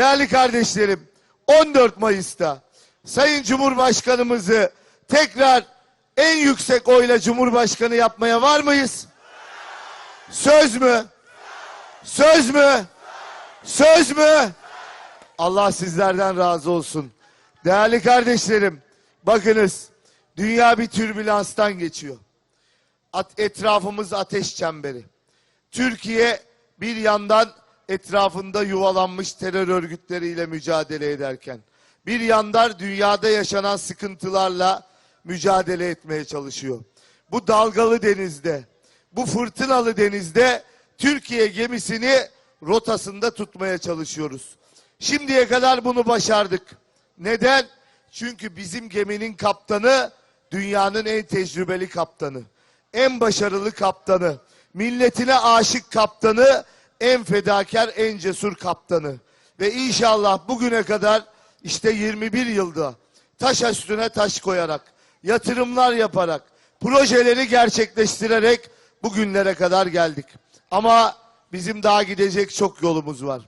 Değerli kardeşlerim 14 Mayıs'ta Sayın Cumhurbaşkanımızı tekrar en yüksek oyla Cumhurbaşkanı yapmaya var mıyız? Söz mü? Söz mü? Söz mü? Allah sizlerden razı olsun. Değerli kardeşlerim, bakınız dünya bir türbülanstan geçiyor. At, etrafımız ateş çemberi. Türkiye bir yandan etrafında yuvalanmış terör örgütleriyle mücadele ederken, bir yandan dünyada yaşanan sıkıntılarla mücadele etmeye çalışıyor. Bu dalgalı denizde, bu fırtınalı denizde Türkiye gemisini rotasında tutmaya çalışıyoruz. Şimdiye kadar bunu başardık. Neden? Çünkü bizim geminin kaptanı dünyanın en tecrübeli kaptanı. En başarılı kaptanı. Milletine aşık kaptanı. En fedakar, en cesur kaptanı. Ve inşallah bugüne kadar işte 21 yılda taş üstüne taş koyarak, yatırımlar yaparak, projeleri gerçekleştirerek bugünlere kadar geldik. Ama bizim daha gidecek çok yolumuz var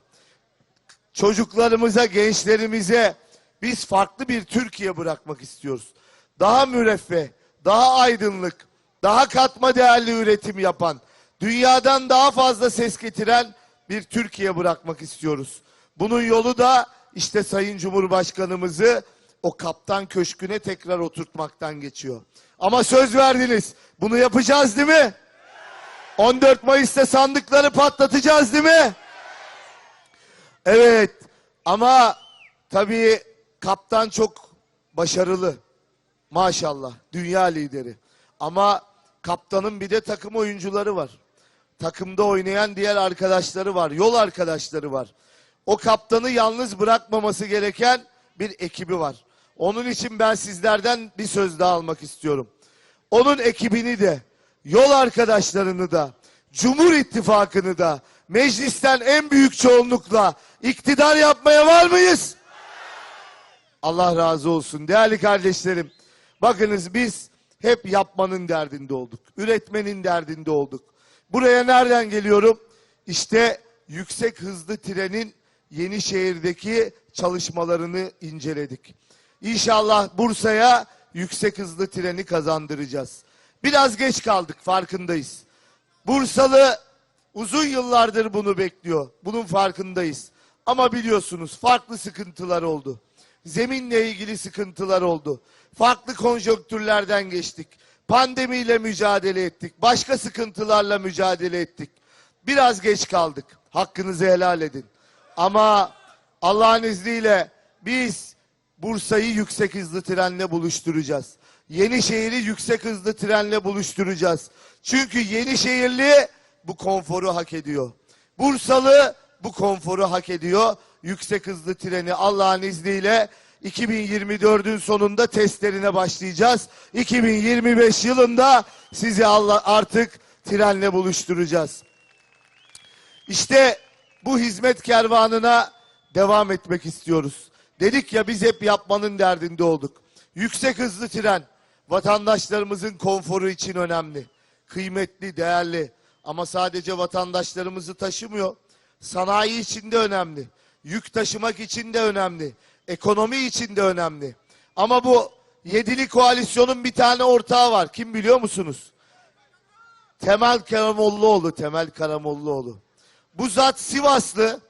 çocuklarımıza, gençlerimize biz farklı bir Türkiye bırakmak istiyoruz. Daha müreffeh, daha aydınlık, daha katma değerli üretim yapan, dünyadan daha fazla ses getiren bir Türkiye bırakmak istiyoruz. Bunun yolu da işte Sayın Cumhurbaşkanımızı o kaptan köşküne tekrar oturtmaktan geçiyor. Ama söz verdiniz. Bunu yapacağız değil mi? 14 Mayıs'ta sandıkları patlatacağız değil mi? Evet ama tabii kaptan çok başarılı. Maşallah dünya lideri. Ama kaptanın bir de takım oyuncuları var. Takımda oynayan diğer arkadaşları var. Yol arkadaşları var. O kaptanı yalnız bırakmaması gereken bir ekibi var. Onun için ben sizlerden bir söz daha almak istiyorum. Onun ekibini de, yol arkadaşlarını da, Cumhur İttifakı'nı da, meclisten en büyük çoğunlukla iktidar yapmaya var mıyız? Allah razı olsun. Değerli kardeşlerim, bakınız biz hep yapmanın derdinde olduk. Üretmenin derdinde olduk. Buraya nereden geliyorum? İşte yüksek hızlı trenin Yenişehir'deki çalışmalarını inceledik. İnşallah Bursa'ya yüksek hızlı treni kazandıracağız. Biraz geç kaldık farkındayız. Bursalı uzun yıllardır bunu bekliyor. Bunun farkındayız. Ama biliyorsunuz farklı sıkıntılar oldu. Zeminle ilgili sıkıntılar oldu. Farklı konjonktürlerden geçtik. Pandemiyle mücadele ettik. Başka sıkıntılarla mücadele ettik. Biraz geç kaldık. Hakkınızı helal edin. Ama Allah'ın izniyle biz Bursa'yı yüksek hızlı trenle buluşturacağız. Yenişehir'i yüksek hızlı trenle buluşturacağız. Çünkü Yenişehirli bu konforu hak ediyor. Bursalı bu konforu hak ediyor. Yüksek hızlı treni Allah'ın izniyle 2024'ün sonunda testlerine başlayacağız. 2025 yılında sizi Allah artık trenle buluşturacağız. İşte bu hizmet kervanına devam etmek istiyoruz. Dedik ya biz hep yapmanın derdinde olduk. Yüksek hızlı tren vatandaşlarımızın konforu için önemli. Kıymetli, değerli. Ama sadece vatandaşlarımızı taşımıyor. Sanayi için de önemli. Yük taşımak için de önemli. Ekonomi için de önemli. Ama bu yedili koalisyonun bir tane ortağı var. Kim biliyor musunuz? Temel Karamollaoğlu, Temel Karamollaoğlu. Bu zat Sivaslı.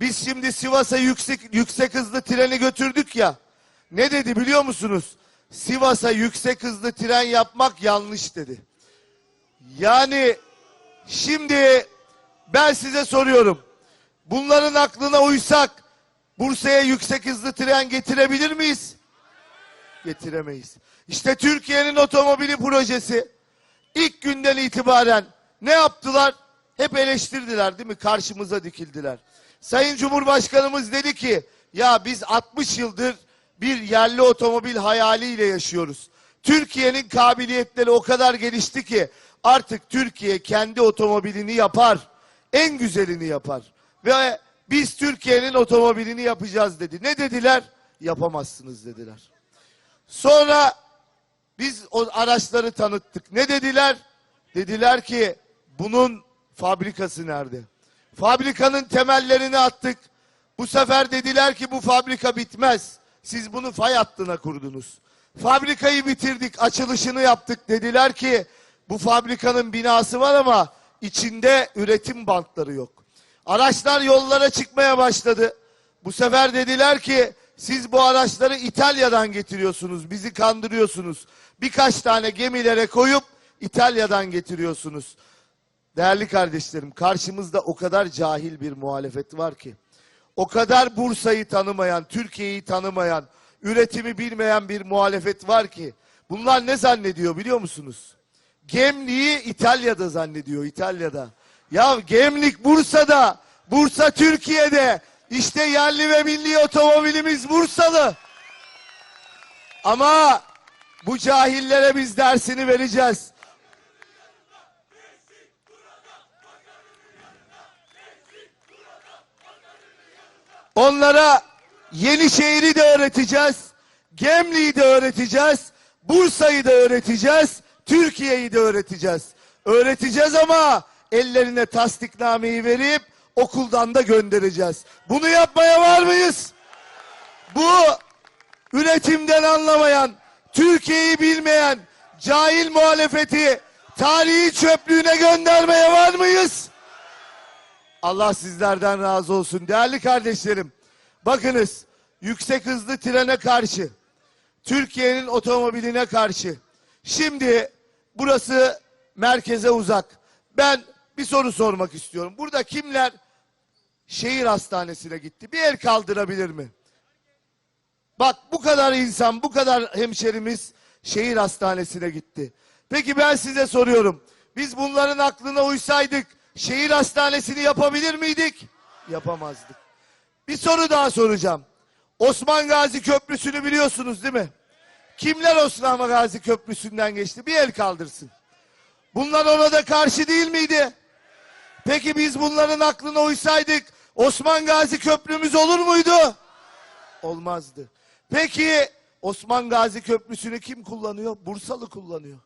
Biz şimdi Sivas'a yüksek, yüksek hızlı treni götürdük ya. Ne dedi biliyor musunuz? Sivas'a yüksek hızlı tren yapmak yanlış dedi. Yani şimdi ben size soruyorum. Bunların aklına uysak Bursa'ya yüksek hızlı tren getirebilir miyiz? Getiremeyiz. İşte Türkiye'nin otomobili projesi ilk günden itibaren ne yaptılar? Hep eleştirdiler değil mi? Karşımıza dikildiler. Sayın Cumhurbaşkanımız dedi ki ya biz 60 yıldır bir yerli otomobil hayaliyle yaşıyoruz. Türkiye'nin kabiliyetleri o kadar gelişti ki artık Türkiye kendi otomobilini yapar. En güzelini yapar. Ve biz Türkiye'nin otomobilini yapacağız dedi. Ne dediler? Yapamazsınız dediler. Sonra biz o araçları tanıttık. Ne dediler? Dediler ki bunun fabrikası nerede? Fabrikanın temellerini attık. Bu sefer dediler ki bu fabrika bitmez. Siz bunu fay hattına kurdunuz. Fabrikayı bitirdik, açılışını yaptık. Dediler ki bu fabrikanın binası var ama içinde üretim bantları yok. Araçlar yollara çıkmaya başladı. Bu sefer dediler ki siz bu araçları İtalya'dan getiriyorsunuz, bizi kandırıyorsunuz. Birkaç tane gemilere koyup İtalya'dan getiriyorsunuz. Değerli kardeşlerim, karşımızda o kadar cahil bir muhalefet var ki. O kadar Bursa'yı tanımayan, Türkiye'yi tanımayan, üretimi bilmeyen bir muhalefet var ki. Bunlar ne zannediyor biliyor musunuz? Gemliği İtalya'da zannediyor, İtalya'da. Ya Gemlik Bursa'da, Bursa Türkiye'de. İşte yerli ve milli otomobilimiz Bursalı. Ama bu cahillere biz dersini vereceğiz. Onlara Yenişehir'i de öğreteceğiz. Gemli'yi de öğreteceğiz. Bursa'yı da öğreteceğiz. Türkiye'yi de öğreteceğiz. Öğreteceğiz ama ellerine tasdiknameyi verip okuldan da göndereceğiz. Bunu yapmaya var mıyız? Bu üretimden anlamayan, Türkiye'yi bilmeyen cahil muhalefeti tarihi çöplüğüne göndermeye var mıyız? Allah sizlerden razı olsun. Değerli kardeşlerim, bakınız yüksek hızlı trene karşı, Türkiye'nin otomobiline karşı. Şimdi burası merkeze uzak. Ben bir soru sormak istiyorum. Burada kimler şehir hastanesine gitti? Bir el kaldırabilir mi? Bak bu kadar insan, bu kadar hemşerimiz şehir hastanesine gitti. Peki ben size soruyorum. Biz bunların aklına uysaydık şehir hastanesini yapabilir miydik? Yapamazdık. Bir soru daha soracağım. Osman Gazi Köprüsü'nü biliyorsunuz değil mi? Kimler Osman Gazi Köprüsü'nden geçti? Bir el kaldırsın. Bunlar ona da karşı değil miydi? Peki biz bunların aklına uysaydık Osman Gazi Köprümüz olur muydu? Olmazdı. Peki Osman Gazi Köprüsü'nü kim kullanıyor? Bursalı kullanıyor.